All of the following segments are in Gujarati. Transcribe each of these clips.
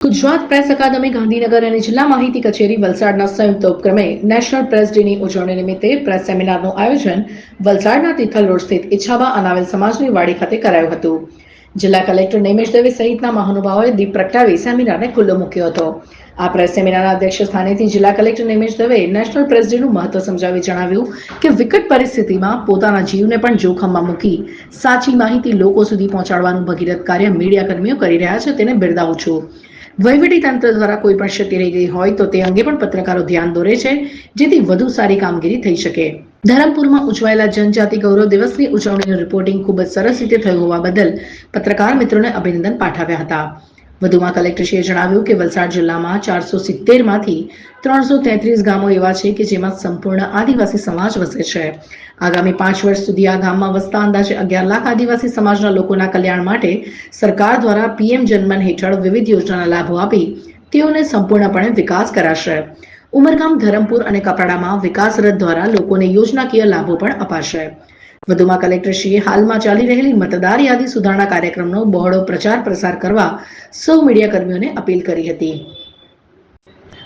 ગુજરાત પ્રેસ અકાદમી, ગાંધીનગર અને જિલ્લા માહિતી કચેરી વલસાડના સંયુક્ત ઉપક્રમે નેશનલ પ્રેસ ડેની ઉજવણી નિમિત્તે પ્રેસ સેમિનારનું આયોજન વલસાડના તિથલ રોડ સ્થિત ઈચ્છાબા અનાવેલ સમાજની વાડી ખાતે કરાયું હતું. જિલ્લા કલેક્ટર નિમેશ દવે સહિતના મહાનુભાવોએ દીપ પ્રગટાવી સેમિનારને ખુલ્લો મૂક્યો હતો. આ પ્રેસ સેમિનારના અધ્યક્ષ સ્થાનેથી જિલ્લા collector Nimesh Dave national press ડેનું મહત્વ સમજાવી જણાવ્યું કે વિકટ પરિસ્થિતિમાં પોતાના જીવને પણ જોખમમાં મૂકી સાચી માહિતી લોકો સુધી પહોંચાડવાનું ભગીરથ કાર્ય મીડિયા કર્મીઓ કરી રહ્યા છે તેને બિરદાવું છું. તંત્ર દ્વારા કોઈ પણ ક્ષતિ રહી ગઈ હોય તો તે અંગે પણ પત્રકારો ધ્યાન દોરે છે, જેથી વધુ સારી કામગીરી થઈ શકે. ધરમપુરમાં ઉજવાયેલા જનજાતિ ગૌરવ દિવસની ઉજવણીનું રિપોર્ટિંગ ખૂબ જ સરસ રીતે થયું હોવા બદલ પત્રકાર મિત્રોને અભિનંદન પાઠવ્યા હતા. વધુમાં કલેક્ટરશ્રીએ જણાવ્યું કે વલસાડ જિલ્લામાં ચારસો સિત્તેરમાંથી ત્રણસો તેત્રીસ ગામો એવા છે કે જેમાં સંપૂર્ણ આદિવાસી સમાજ વસે છે. આગામી પાંચ વર્ષ સુધી આ ગામમાં વસતા અંદાજે અગિયાર લાખ આદિવાસી સમાજના લોકોના કલ્યાણ માટે સરકાર દ્વારા પીએમ જનમન હેઠળ વિવિધ યોજનાના લાભો આપી તેઓને સંપૂર્ણપણે વિકાસ કરાશે. ઉમરગામ ધરમપુર અને કપરાડામાં વિકાસ રથ દ્વારા લોકોને યોજનાકીય લાભો પણ અપાશે. વધુમાં કલેક્ટરશ્રીએ હાલમાં ચાલી રહેલી મતદાર યાદી સુધારણા કાર્યક્રમનો બહોળો પ્રચાર પ્રસાર કરવા સૌ મીડિયા કર્મીઓને અપીલ કરી હતી.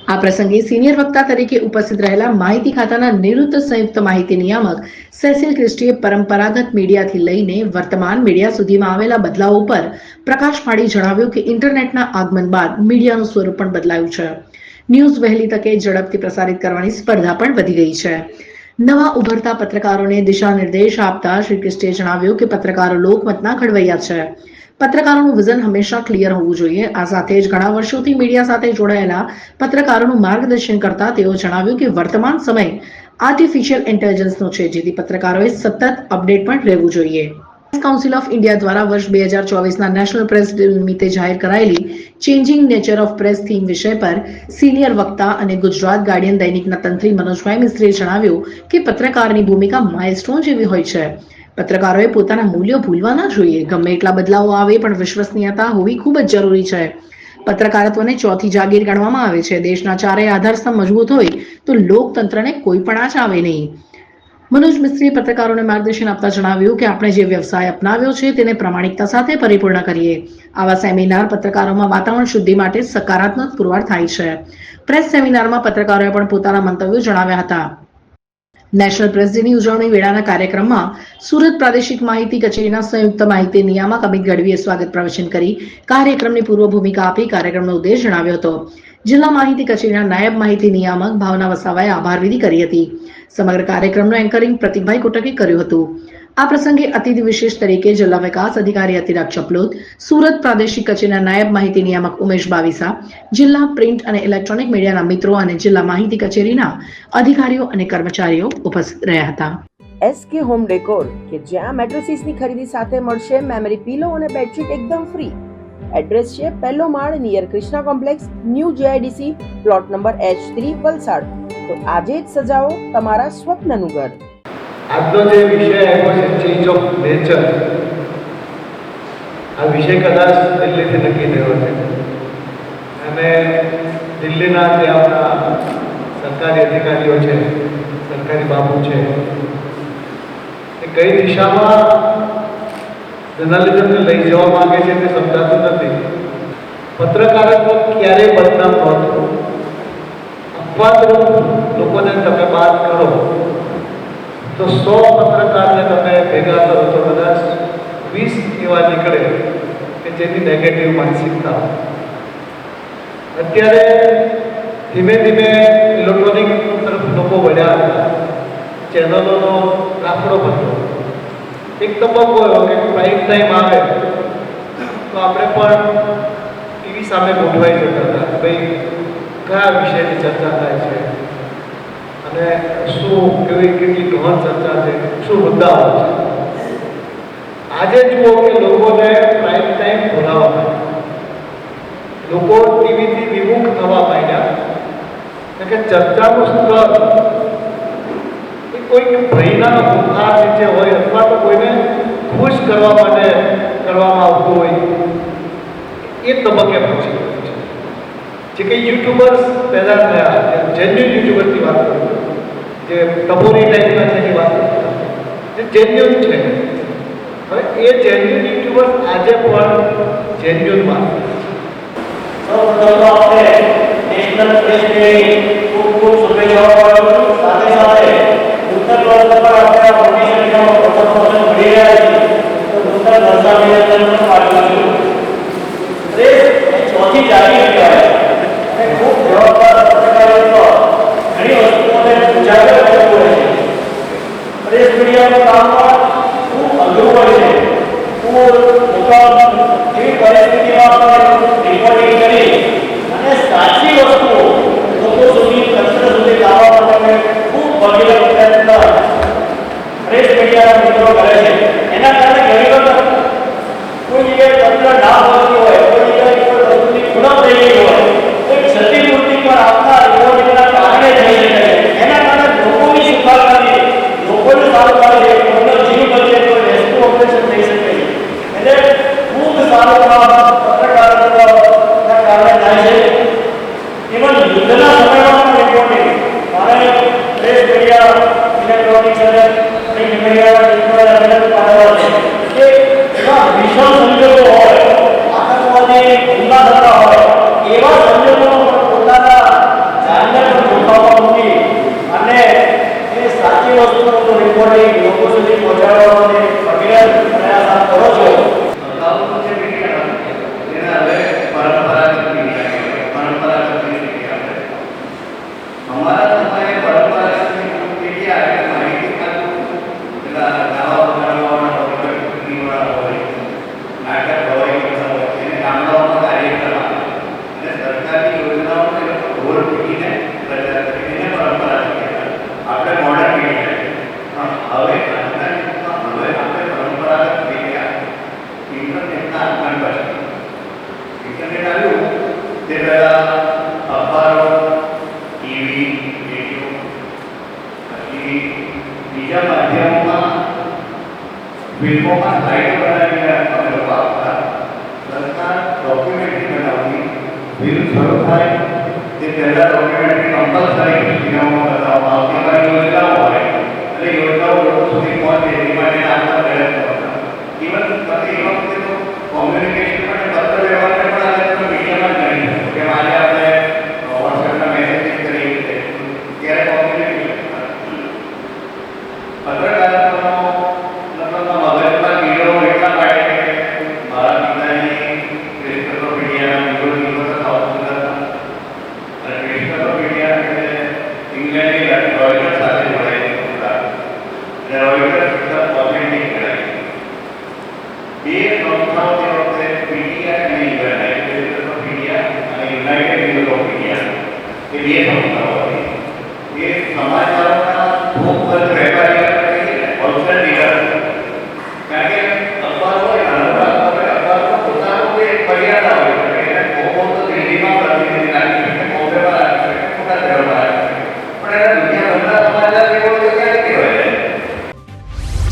આ પ્રસંગે સિનિયર વક્તા તરીકે ઉપસ્થિત રહેલા માહિતી ખાતાના નિવૃત્ત સંયુક્ત માહિતી નિયામક સેસિલ ક્રિસ્ટીએ પરંપરાગત મીડિયાથી લઈને વર્તમાન મીડિયા સુધીમાં આવેલા બદલાવો પર પ્રકાશ પાડી જણાવ્યું કે ઇન્ટરનેટના આગમન બાદ મીડિયાનું સ્વરૂપ પણ બદલાયું છે. ન્યૂઝ વહેલી તકે ઝડપથી પ્રસારિત કરવાની સ્પર્ધા પણ વધી ગઈ છે. નવા ઉભરતા પત્રકારોને દિશા નિર્દેશ આપતા શ્રી ક્રિસ્ટીએ જણાવ્યું કે પત્રકારો લોકમતના ઘડવૈયા છે. પત્રકારોનું વિઝન હંમેશા ક્લિયર હોવું જોઈએ. આ સાથે જ ઘણા વર્ષોથી મીડિયા સાથે જોડાયેલા પત્રકારોનું માર્ગદર્શન કરતા તેઓ જણાવ્યું કે વર્તમાન સમય આર્ટિફિશિયલ ઇન્ટેલિજન્સનો છે, જેથી પત્રકારોએ સતત અપડેટ પણ રહેવું જોઈએ. કાઉન્સિલ ઓફ ઇન્ડિયા દ્વારા વર્ષ બે હજાર ચોવીસના નેશનલ પ્રેસ નિમિત્તે જાહેર કરાયેલી changing nature of press theme વિષય પર સિનિયર વક્તા અને ગુજરાત ગાર્ડિયન દૈનિકના તંત્રી મનોજભાઈ મિસ્ત્રીએ જણાવ્યું કે પત્રકારની ભૂમિકા માઇલસ્ટોન જેવી હોય છે. પત્રકારોએ પોતાના મૂલ્યો ભૂલવા ના જોઈએ. ગમે એટલા બદલાવો આવે પણ વિશ્વસનીયતા હોવી ખૂબ જ જરૂરી છે. પત્રકારત્વને ચોથી જાગીર ગણવામાં આવે છે. દેશના ચારેય આધારસ્તંભ મજબૂત હોય તો લોકતંત્રને કોઈ પણ આંચ આવે નહીં. મનોજ મિસ્ત્રીએ પત્રકારોને માર્ગદર્શન આપતા જણાવ્યું કે આપણે જે વ્યવસાય અપનાવ્યો છે તેને પ્રામાણિકતા સાથે પરિપૂર્ણ કરીએ. આવા સેમિનાર પત્રકારોમાં વાતાવરણ શુદ્ધિ માટે સકારાત્મક પુરવાર થાય છે. પ્રેસ સેમિનારમાં પત્રકારોએ પણ પોતાના મંતવ્યો જણાવ્યા હતા. નેશનલ પ્રેસ ડેની ઉજવણી વેળાના કાર્યક્રમમાં સુરત પ્રાદેશિક માહિતી કચેરીના સંયુક્ત માહિતી નિયામક અમિત ગઢવીએ સ્વાગત પ્રવચન કરી કાર્યક્રમની પૂર્વ ભૂમિકા આપી કાર્યક્રમનો ઉદ્દેશ જણાવ્યો હતો. જિલ્લા માહિતી કચેરીના નાયબ માહિતી નિયામક ભાવના વસાવાએ આભારવિધિ કરી હતી. સમગ્ર કાર્યક્રમનું એન્કરિંગ પ્રતિકભાઈ કોટકે કર્યું હતું. આ પ્રસંગે અતિથિ વિશેષ તરીકે જિલ્લા વિકાસ અધિકારી અતિરાગ ચપલોદ, સુરત પ્રાદેશિક કચેરીના નાયબ માહિતી નિયામક ઉમેશ બાવીસા, જિલ્લા પ્રિન્ટ અને ઇલેક્ટ્રોનિક મીડિયાના મિત્રો અને જિલ્લા માહિતી કચેરીના અધિકારીઓ અને કર્મચારીઓ ઉપસ્થિત રહ્યા હતા. એસકે હોમ ડેકોર કે જ્યાં મેટ્રેસીસની ખરીદી સાથે મળશે, મેમરી પીલો અને બેડશીટ એકદમ ફ્રી એડ્રેસ છે પહેલો માળ near Krishna complex, new GIDC plot number H three Valsad. તો આજે જ સજાવો તમારા સ્વપ્નનું ઘર. આજનો જે વિષય આવ્યો છે ચેન્જ ઓફ નેચર આ વિષય કદાચ દિલ્હીથી નક્કી થયો છે અને દિલ્હીના જે આપણા સરકારી અધિકારીઓ છે, સરકારી બાબુ છે, એ કઈ દિશામાં જર્નલિઝમને લઈ જવા માંગે છે તે સમજાતું નથી. પત્રકારત્વ ક્યારેય બદનામ નહોતું અપવાદરૂપ લોકોને તમે વાત કરો, તો સો પત્રકારને તમે ભેગા કરો, તો કદાચ વીસ એવા નીકળે કે જેની નેગેટિવ માનસિકતા. અત્યારે ધીમે ધીમે ઇલેક્ટ્રોનિક તરફ લોકો વળ્યા હતા. ચેનલોનો રાફડો બનતો એક તબક્કો એવો કે પ્રાઇમ ટાઈમ આવે. તો આપણે પણ ટીવી સામે ગોઠવાઈ જતા હતા કે ભાઈ કયા વિષયની ચર્ચા થાય છે? અને શું, કેવી, કેટલી ગહન ચર્ચા છે? શું મુદ્દાઓ છે? આજે જુઓ કે લોકોને પ્રાઇમ ટાઈમ બોલાવવા માંડ્યા લોકો ટીવીથી વિમુખ થવા માંડ્યા. કે ચર્ચાનું સ્તર કોઈક ભયના દુખાર નીચે હોય અથવા તો કોઈને ખુશ કરવા માટે કરવામાં આવતું હોય, એ તબક્કે પહોંચી ગયું છે. જે કંઈ યુટ્યુબર્સ પેદા થયા જેન્યુન યુટ્યુબરની વાત કરું જે કપૂરી ટાઈપના છે એની વાત જે જેન્યુન છે. હવે એ જેન્યુન યુટ્યુબર્સ આજે પણ જેન્યુન વાત આપણે નેશનલ પ્રેસ ખૂબ ખૂબ શુભેચ્છાઓ સાથે સાથે Dios. পারে સરકારની યોજનાઓ તેનો ઘોર પીઢીને પ્રચાર કરીને પરંપરા આપણે મોડર્ન પીઢી હવે આજના યુગમાં હવે આપણે પરંપરાગત મીડિયા ઇન્ટરનેટના આગમન પછી. ઇન્ટરનેટ આવ્યું બીજા માધ્યમોમાં ફિલ્મોમાં લાઈટ ભરો થાય તે પહેલા ડોક્યુમેન્ટરી કમ્પલસરી યોજનાઓમાં બતાવવામાં આવતી હોય યોજનાઓ હોય એટલે યોજનાઓ લોકો સુધી પહોંચે એ માટે આપણા પ્રયત્નો હતા ઇવન સાથે વખતે તો કોમ્યુનિકેશન